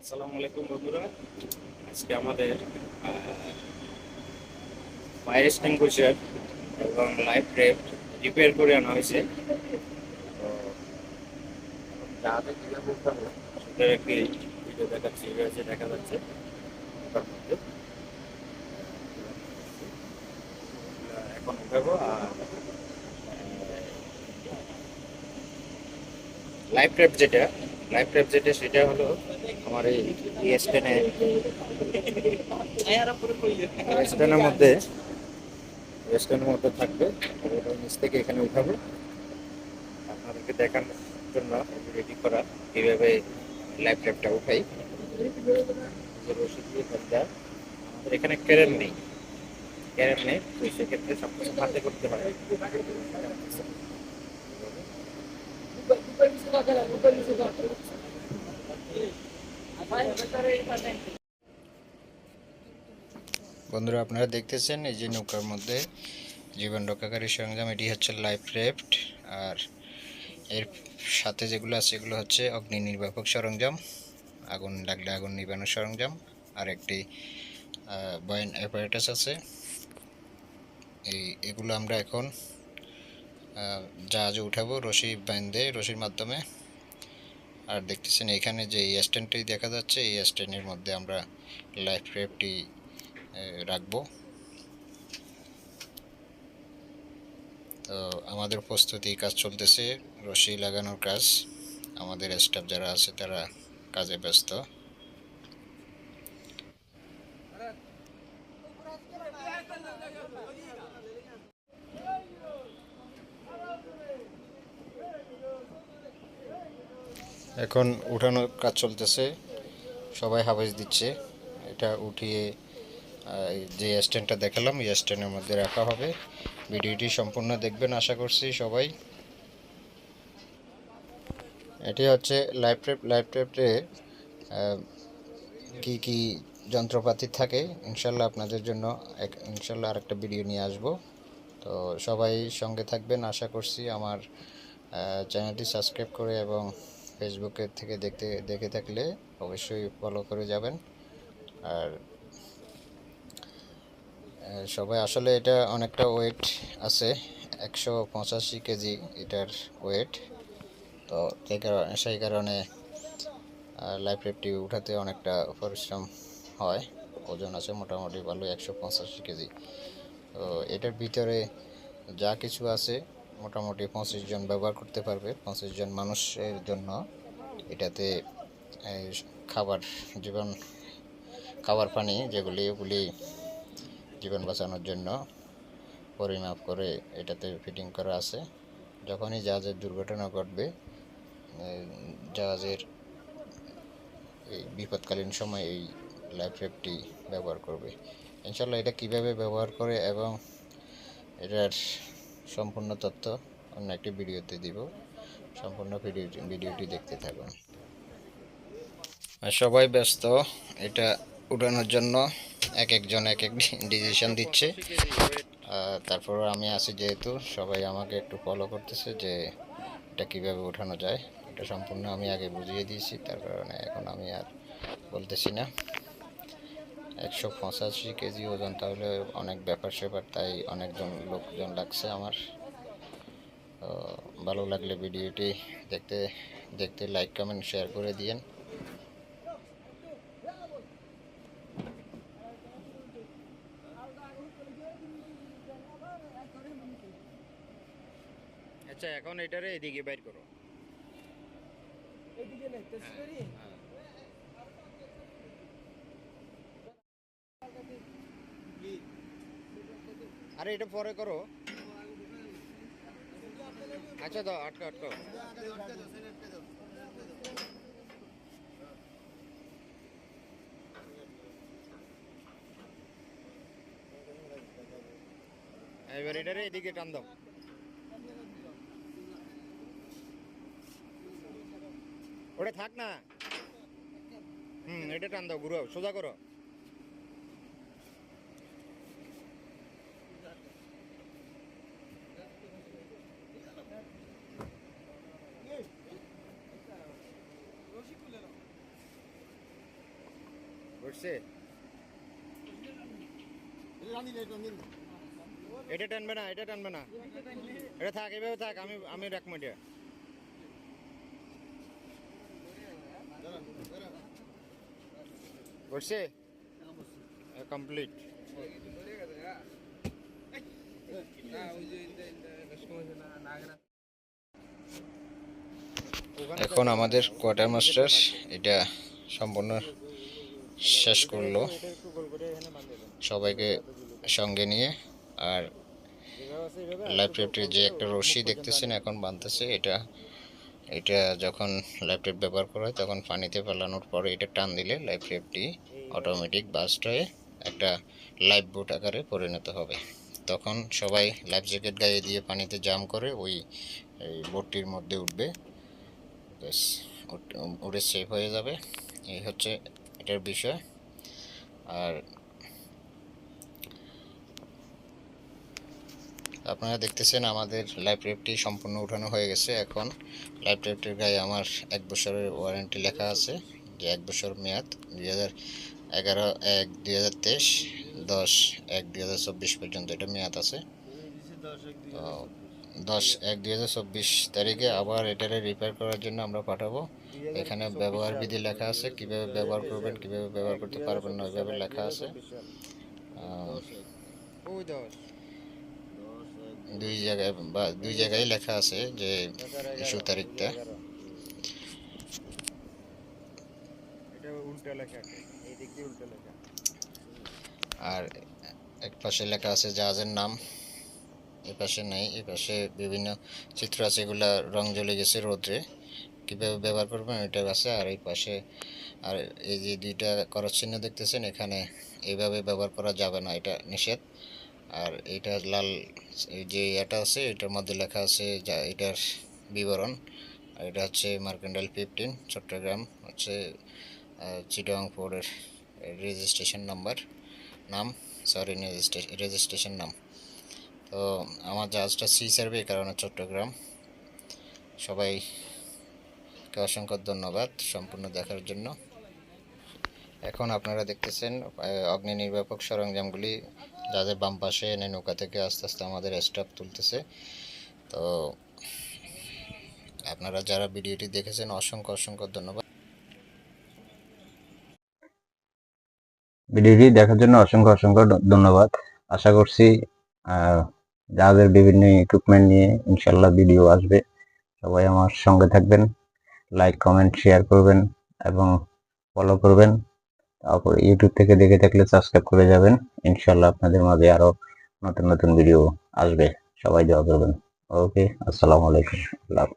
আসসালামু আলাইকুম বন্ধুরা। আজকে আমাদের ফায়ার এক্সটিংগুইশার এবং লাইফ রেপ রিপেয়ার করে আনা হয়েছে। দেখা যাচ্ছে। এখন লাইফ যেটা লাইফ রেপ যেটা, সেটা হলো আমার এই স্টেনে স্টেনের মধ্যে স্টেনের মধ্যে থাকবে। নিচ থেকে এখানে উঠাবো। আপনাদেরকে দেখানোর জন্য রেডি করা কীভাবে লাইফ রেপটা উঠাই। যে রশিদ দিয়ে আমাদের এখানে ক্যারেন নেই। ক্যারেন নেই তো সেক্ষেত্রে সব কিছু হাতে করতে হয়। বন্ধুরা, আপনারা দেখতেছেন এই যে নৌকার মধ্যে জীবন রক্ষাকারী সরঞ্জাম, এটি হচ্ছে লাইফ রেফট। আর এর সাথে যেগুলো আছে, এগুলো হচ্ছে অগ্নি নির্বাপক সরঞ্জাম, আগুন লাগলে আগুন নিবানোর সরঞ্জাম, আর একটি বয়েন অ্যাপারেটাস আছে। এই, এগুলো আমরা এখন জাহাজে উঠাবো, রশি বান্ধে রশির মাধ্যমে আর দেখতেছেন এখানে যে এই স্ট্যান্ডটি দেখা যাচ্ছে, এই স্ট্যান্ডের মধ্যে আমরা লাইফ রেপটি রাখব। তো আমাদের প্রস্তুতি কাজ চলতেছে, রশি লাগানোর কাজ। আমাদের স্টাফ যারা আছে তারা কাজে ব্যস্ত। এখন উঠানোর কাজ চলতেছে। সবাই হাবাস দিচ্ছে। এটা উঠিয়ে যে স্ট্যান্ডটা দেখালাম, এই স্ট্যান্ডের মধ্যে রাখা হবে। ভিডিওটি সম্পূর্ণ দেখবেন, আশা করছি সবাই। এটি হচ্ছে লাইফ ট্রেপ লাইফ ট্রেপে কি কি যন্ত্রপাতি থাকে, ইনশাল্লাহ আপনাদের জন্য এক, ইনশাল্লাহ আরেকটা ভিডিও নিয়ে আসব। তো সবাই সঙ্গে থাকবেন, আশা করছি আমার চ্যানেলটি সাবস্ক্রাইব করে এবং ফেসবুকে থেকে দেখতে, দেখে থাকলে অবশ্যই ফলো করে যাবেন। আর সবাই আসলে এটা অনেকটা ওয়েট আছে, একশো পঁচাশি কেজি এটার ওয়েট তো সেই কারণে সেই কারণে লাইফ রেপটি উঠাতে অনেকটা পরিশ্রম হয়। ওজন আছে মোটামুটি ভালো, একশো পঁচাশি কেজি। তো এটার ভিতরে যা কিছু আছে মোটামুটি পঁচিশ জন ব্যবহার করতে পারবে, পঁচিশ জন মানুষের জন্য। এটাতে খাবার, জীবন, খাবার পানি যেগুলি, ওগুলি জীবন বাঁচানোর জন্য পরিমাপ করে এটাতে ফিটিং করা আছে। যখনই জাহাজের দুর্ঘটনা ঘটবে জাহাজের এই বিপদকালীন সময় এই লাইফ রেপটি ব্যবহার করবে। ইনশাল্লাহ এটা কীভাবে ব্যবহার করে এবং এটার সম্পূর্ণ তথ্য অন্য একটি ভিডিওতে দিব। সম্পূর্ণ ভিডিও ভিডিওটি দেখতে থাকুন। সবাই ব্যস্ত, এটা উঠানোর জন্য এক একজন এক এক ডিসিশন দিচ্ছে। তারপর আমি আছি যেহেতু, সবাই আমাকে একটু ফলো করতেছে যে এটা কীভাবে ওঠানো যায়। এটা সম্পূর্ণ আমি আগে বুঝিয়ে দিয়েছি, তার কারণে এখন আমি আর বলতেছি না। একশো পঁচাশি কেজি ওজন তাহলে অনেক ব্যাপার স্যাপার তাই অনেকজন লোকজন লাগছে আমার। তো ভালো লাগলে ভিডিওটি দেখতে দেখতে লাইক কমেন্ট শেয়ার করে দিয়েন। আচ্ছা এখন এটারে এদিকে বাইর করো। আরে, এটা পরে করো। আচ্ছা দাও আটকা আটকা এবার এটারে এদিকে টান দাও। ওটা থাক না। হুম, এটা টান দাও, ঘুরাও, সোজা করো। উঠছে এটা টানবে না, এটা টানবে না। এটা থাক, এভাবে থাক, আমি আমি রাখব এটা। উঠছে কমপ্লিট এখন আমাদের কোয়ার্টার মাস্টার এটা সম্পূর্ণ শেষ করল। সবাইকে সঙ্গে নিয়ে আর ল্যাপটপটির যে একটা রশি দেখতেছেন, এখন বাঁধতেছে, এটা এটা যখন ল্যাপটপ ব্যবহার করা হয়, তখন পানিতে ফেলানোর পরে এটা টান দিলে ল্যাপটপটি অটোমেটিক বাস্ট হয়ে একটা লাইফ বোট আকারে পরিণত হবে। তখন সবাই লাইফ জ্যাকেট গায়ে দিয়ে পানিতে জাম করে ওই বোটটির মধ্যে উঠবে। ব্যাস, উঠ- সেভ হয়ে যাবে। এই হচ্ছে এটার বিষয়। আর আপনারা দেখতেছেন আমাদের লাইব্রেরিটি সম্পূর্ণ উঠানো হয়ে গেছে এখন। লাইব্রেরিটির গায়ে আমার এক বছরের ওয়ারেন্টি লেখা আছে যে এক বছর মেয়াদ দুই হাজার এগারো এক দুই হাজার তেইশ দশ এক দুই হাজার চব্বিশ পর্যন্ত এটা মেয়াদ আছে। তো দশ এক দুই হাজার চব্বিশ তারিখে আবার এটারে রিপেয়ার করার জন্য আমরা পাঠাবো। এখানে ব্যবহার বিধি লেখা আছে, কীভাবে ব্যবহার করবেন, কীভাবে ব্যবহার করতে পারবেন না, ওইভাবে লেখা আছে। দুই জায়গায় বা দুই জায়গায় লেখা আছে যে ইস্যু তারিখটা। আর এক পাশে লেখা আছে জাহাজের নাম। এ নাই, এপাশে বিভিন্ন চিত্র আছে, এগুলা রং জ্বলে গেছে রোদ্রে। কীভাবে ব্যবহার করবেন এটার আছে আর এই পাশে, আর এই যে দুইটা করস চিহ্ন দেখতেছেন, এখানে এইভাবে ব্যবহার করা যাবে না, এটা নিষেধ। আর এটা লাল, এই যে এটা আছে, এটার মধ্যে লেখা আছে যা, এটার বিবরণ। আর এটা হচ্ছে মার্কেন্ডাল ফিফটিন, চট্টগ্রাম, হচ্ছে চিটং ফোর্ডের রেজিস্ট্রেশন নাম্বার, নাম, সরি রেজিস্ট্রেশন নাম। তো আমার জাহাজটা সি সার্ভে কারণে চট্টগ্রাম। সবাইকে অসংখ্য ধন্যবাদ সম্পূর্ণ দেখার জন্য। এখন আপনারা দেখতেছেন অগ্নি নির্বাপক সরঞ্জামগুলি যাদের বাম পাশে এনে নৌকা থেকে আস্তে আস্তে আমাদের স্টাফ তুলতেছে। তো আপনারা যারা ভিডিওটি দেখেছেন, অসংখ্য অসংখ্য ধন্যবাদ। ভিডিওটি দেখার জন্য অসংখ্য অসংখ্য ধন্যবাদ। আশা করছি যাদের বিভিন্ন ইকুইপমেন্ট নিয়ে ইনশাল্লাহ ভিডিও আসবে, সবাই আমার সঙ্গে থাকবেন লাইক কমেন্ট শেয়ার করবেন এবং ফলো করবেন। তারপর ইউটিউব থেকে দেখে থাকলে সাবস্ক্রাইব করে যাবেন। ইনশাল্লাহ আপনাদের মাঝে আরও নতুন নতুন ভিডিও আসবে। সবাই দোয়া করবেন। ওকে আসসালামু আলাইকুম। আল্লাহ।